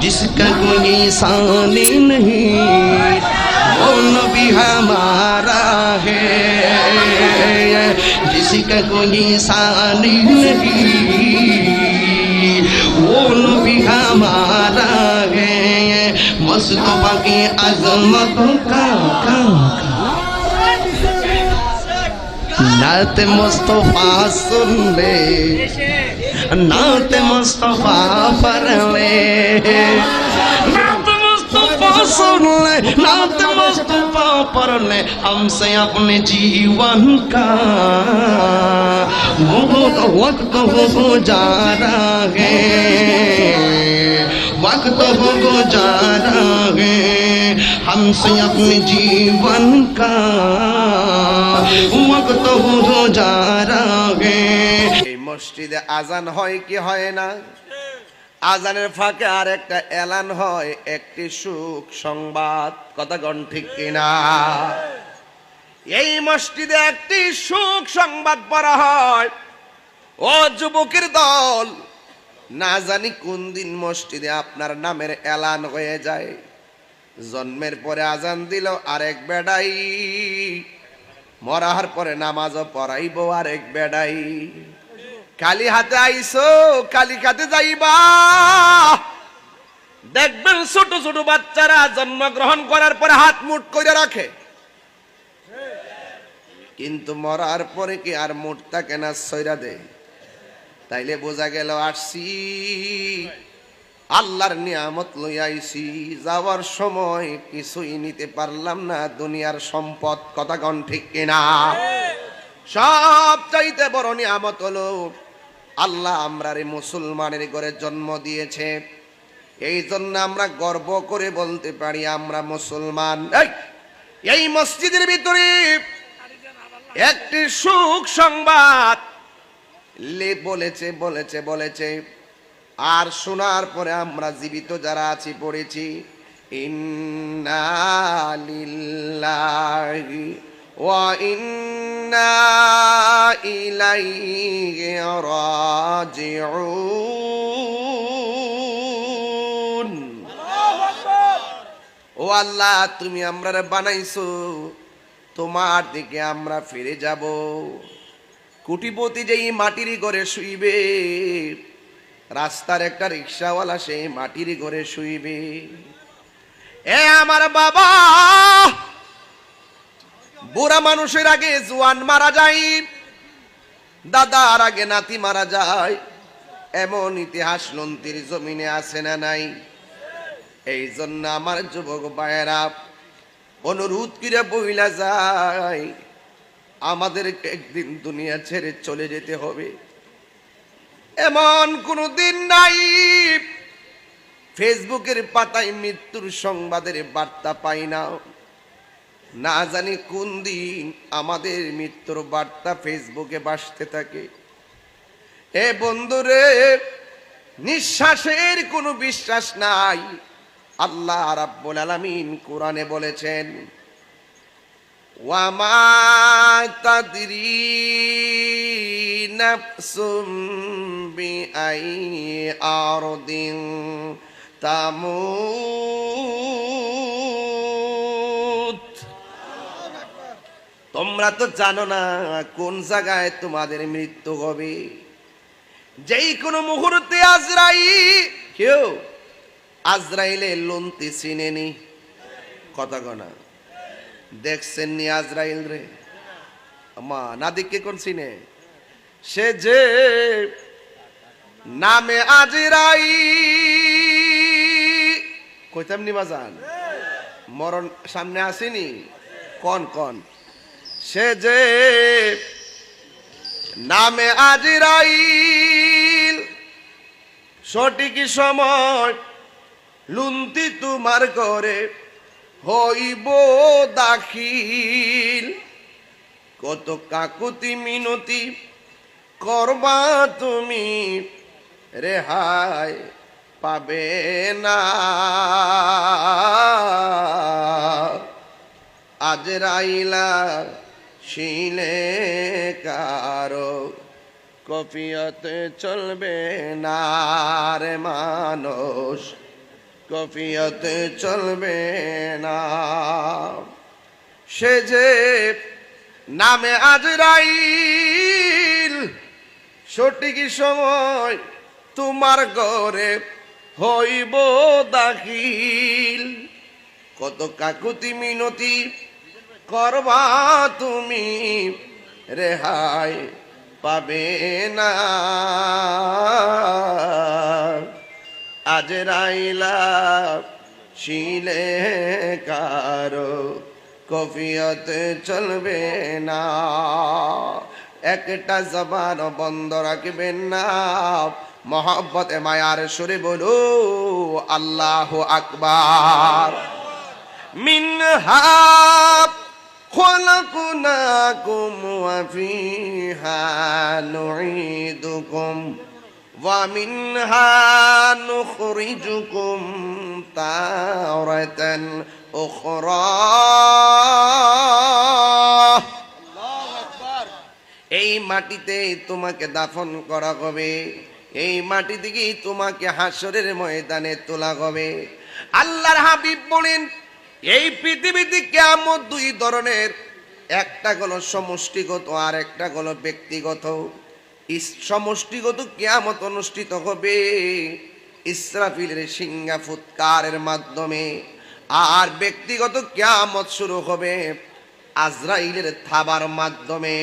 जिसका कोई सानी नहीं, वो नबी हमारा है। जिसका कोई सानी नहीं, वो नबी हमारा है। मस्तों की अजमत का का नात मुस्तफ़ा सुन ले। नात मुस्तफ़ा पर ले। नात मुस्तफ़ा सुन ले। नात मुस्तफ़ा पर ले। हमसे अपने जीवन का बहुत वक्त हो गुजारा है। वक्त हो गुजारा है। हमसे अपने जीवन का वक्त हो गुजारा है এই মসজিদে আজান হয় কি হয় না আজানের ফাঁকে আর একটা এলান হয় একটি সুখ সংবাদ কথা গণ ঠিক কিনা এই মসজিদে একটি সুখ সংবাদ পড়া হয় ও যুবকের দল না জানি কোন দিন মসজিদে আপনার নামের এলান হয়ে যায় জন্মের পরে আজান দিল আরেক বেড়াই। মরার পরে নামাজও পড়াইব আরেক বেড়াই। কালি হাতে আইসো, কালি খাতে যাইবা। দেখবেন ছোট ছোট বাচ্চারা জন্মগ্রহণ করার পরে হাত মুট করে রাখে। কিন্তু মরার পরে কি আর মুটটা কেনা সইরা দেয়? তাইলে বোঝা গেল আসছি আল্লাহর নিয়ামত লই যাওয়ার সময় কিছুই নিতে পারলাম না দুনিয়ার সম্পদ কথা ঠিক কিনা? সব চাইতে বড় নিয়ামত হলো আল্লাহ আমরারে মুসলমানের ঘরে জন্ম দিয়েছে। এই জন্য আমরা গর্ব করে বলতে পারি আমরা মুসলমান। এই, মসজিদের ভিতরে একটি সুখ সংবাদ। বলেছে বলেছে বলেছে। আর শোনার পরে আমরা জীবিত যারা আছি পড়েছি। ইন্না লিল্লাহি ওয়া ইন্না ইলাইহি রাজিউন। ও আল্লাহ তুমি আমরা বানাইছো। তোমার দিকে আমরা ফিরে যাব। কুটিপতি যেই মাটির ঘরে শুইবে রাস্তার একটা রিক্সাওয়ালা সেই মাটির ঘরে শুইবে। এ আমার বাবা! বুড়া মানুষের আগে জোয়ান মারা যায়, দাদার আগে নাতি মারা যায়। এমন ইতিহাস লন্তির জমিনে আছে না নাই। এই জন্য আমার যুবক ভাইয়েরা, অনুরোধ করে বইলা যায়, আমাদেরকে একদিন দুনিয়া ছেড়ে চলে যেতে হবে। এমন কোনো দিন নাই। ফেসবুকের পাতায় মৃত্যুর সংবাদের বার্তা পাই না। না জানি কোন দিন আমাদের মৃত্যুর বার্তা ফেসবুকে বাসতে থাকে। এ বন্ধুরে নিঃশ্বাসের কোনো বিশ্বাস নাই। আল্লাহ রাব্বুল আলামিন কোরআনে বলেছেন ওয়ামা তাদরি নাফসুম বিআই আরদিন তামুত তোমরা তো জানো না কোন জায়গায় তোমাদের মৃত্যু হবে। যেই কোনো মুহূর্তে আজরাই কেউ আজরাইলে লন্তি চিনেনি। কথা গনা দেখছেন নি আজরাইল রে? মা না দেখকে কোন চিনে? সে যে নামে আজিরাই কইতাম নি বাজান? মরণ সামনে আসেনি? কন কন। সে যে নামে আজরাইল সঠিক সময় লুন্তি তোমার করে হইব দাখিল। কত কাকুতি মিনতি করবা তুমি রেহাই পাবে না। আজ রাইলা শিলে কারও কপিয়তে চলবে না রে মানুষ, কফিয়তে চলবে না। সে যে নামে আজরাইল সঠিক সময় তোমার ঘরে হইব দাখিল। কত কাকুতি মিনতি করবা তুমি, রেহাই পাবে না। আজ রাইলা শিলে কারও কফিয়ত চলবে না। একটা জবান বন্ধ রাখবেন না মহব্বতে মায়ার সুরে বলো আল্লাহ আকবার منها خلقناكم وفيها نعيدكم ومنها نخرجكم تارة أخرى মাটিতে তোমাকে দাফন করা হবে। এই মাটি থেকেই তোমাকে হাসরের ময়দানে তোলা হবে। আল্লাহর হাবিব বলেন, এই পৃথিবীতে কেমন দুই ধরনের, একটা হলো সমষ্টিগত আর একটা হলো ব্যক্তিগত। সমষ্টিগত কেয়ামত অনুষ্ঠিত হবে ইসরাফিলের সিংহা ফুৎকারের মাধ্যমে। আর ব্যক্তিগত কেয়ামত শুরু হবে আজরাইলের থাবার মাধ্যমে।